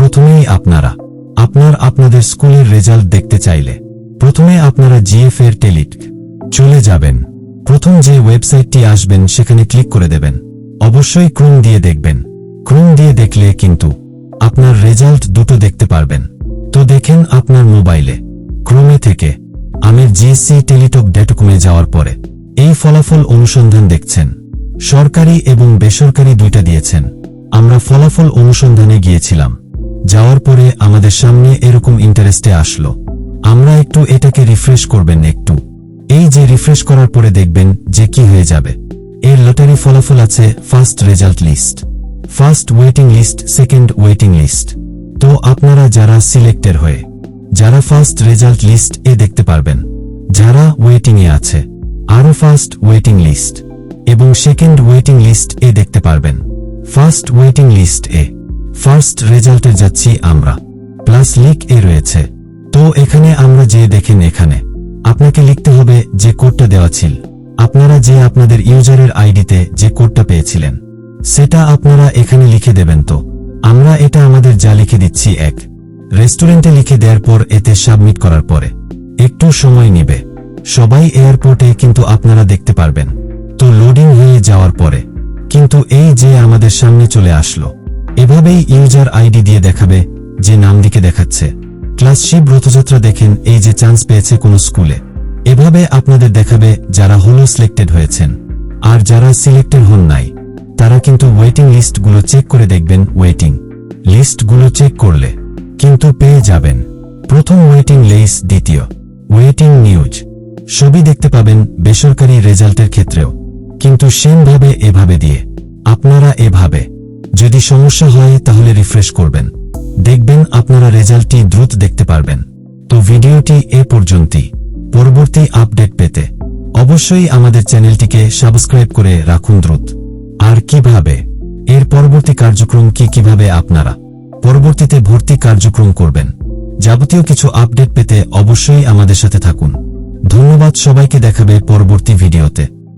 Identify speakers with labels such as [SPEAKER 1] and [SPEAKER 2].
[SPEAKER 1] প্রথমেই আপনারা, আপনার আপনাদের স্কুলের রেজাল্ট দেখতে চাইলে, প্রথমে আপনারা জিএফ এর টেলিট, চলে যাবেন। প্রথম যে ওয়েবসাইটটি আসবেন সেখানে ক্লিক করে দেবেন। অবশ্যই ক্রোম দিয়ে দেখবেন। ক্রোম দিয়ে দেখলে কিন্তু আপনার রেজাল্ট দুটো দেখতে পারবেন। তো দেখেন আপনার মোবাইলে, ক্রোমে থেকে আমের জিএসসি টেলিটক ডেটকমে যাওয়ার পরে এই ফলাফল অনুসন্ধান দেখছেন। সরকারি এবং বেসরকারি দুইটা দিয়েছেন। আমরা ফলাফল অনুসন্ধানে গিয়েছিলাম। যাওয়ার পরে আমাদের সামনে এরকম ইন্টারেস্টে আসলো। আমরা একটু এটাকে রিফ্রেশ করবেন একটু। এই যে রিফ্রেশ করার পরে দেখবেন যে কি হয়ে যাবে। এর লটারি ফলাফল আছে first result list first waiting list second waiting list তো আপনারা যারা সিলেক্টেড হয়ে, যারা ফার্স্ট রেজাল্ট লিস্ট এ দেখতে পারবেন, যারা ওয়েটিং এ আছে আরও ফার্স্ট ওয়েটিং লিস্ট এবং সেকেন্ড ওয়েটিং লিস্ট এ দেখতে পারবেন। ফার্স্ট ওয়েটিং লিস্ট এ। ফার্স্ট রেজাল্টে যাচ্ছি আমরা। প্লাস লিক এ রয়েছে। তো এখানে আমরা যে দেখেন এখানে। আপনাকে লিখতে হবে যে কোডটা দেওয়া ছিল। আপনারা যে আপনাদের ইউজারের আইডিতে যে কোডটা পেয়েছিলেন, সেটা আপনারা এখানে লিখে দেবেন তো। আমরা এটা আমাদের যা লিখে দিচ্ছি এক। রেস্টুরেন্টে লিখে দেওয়ার পর এতে সাবমিট করার পরে। একটু সময় নিবে। সবাই এয়ারপোর্টে কিন্তু আপনারা দেখতে পারবেন। তো লোডিং হয়ে যাওয়ার পরে। কিন্তু এই যে আমাদের সামনে চলে আসলো। এভাবেই ইউজার আইডি দিয়ে দেখাবে যে নাম দিকে দেখাচ্ছে। ক্লাস শিব রথযাত্রা দেখেন এই যে চান্স পেয়েছে কোনো স্কুলে। এভাবে আপনাদের দেখাবে যারা হলো সিলেক্টেড হয়েছেন। আর যারা সিলেক্টেড হন নাই, তারা কিন্তু ওয়েটিং লিস্টগুলো চেক করে দেখবেন ওয়েটিং লিস্টগুলো চেক করলে কিন্তু পেয়ে যাবেন। প্রথম ওয়েটিং লিস্ট দ্বিতীয় ওয়েটিং নিউজ সবই দেখতে পাবেন বেসরকারি রেজাল্টের ক্ষেত্রেও। কিন্তু সেমভাবে এভাবে দিয়ে। আপনারা এভাবে যদি সমস্যা হয়, তাহলে রিফ্রেশ করবেন। দেখবেন আপনারা রেজাল্টটি দ্রুত দেখতে পারবেন। তো ভিডিওটি এ পর্যন্তই। পরবর্তী আপডেট পেতে অবশ্যই আমাদের চ্যানেলটিকে সাবস্ক্রাইব করে রাখুন দ্রুত। আর কীভাবে? এর পরবর্তী কার্যক্রম কি কীভাবে আপনারা? পরবর্তীতে ভর্তি কার্যক্রম করবেন। যাবতীয় কিছু আপডেট পেতে অবশ্যই আমাদের সাথে থাকুন। ধন্যবাদ সবাইকে দেখাবে পরবর্তী ভিডিওতে।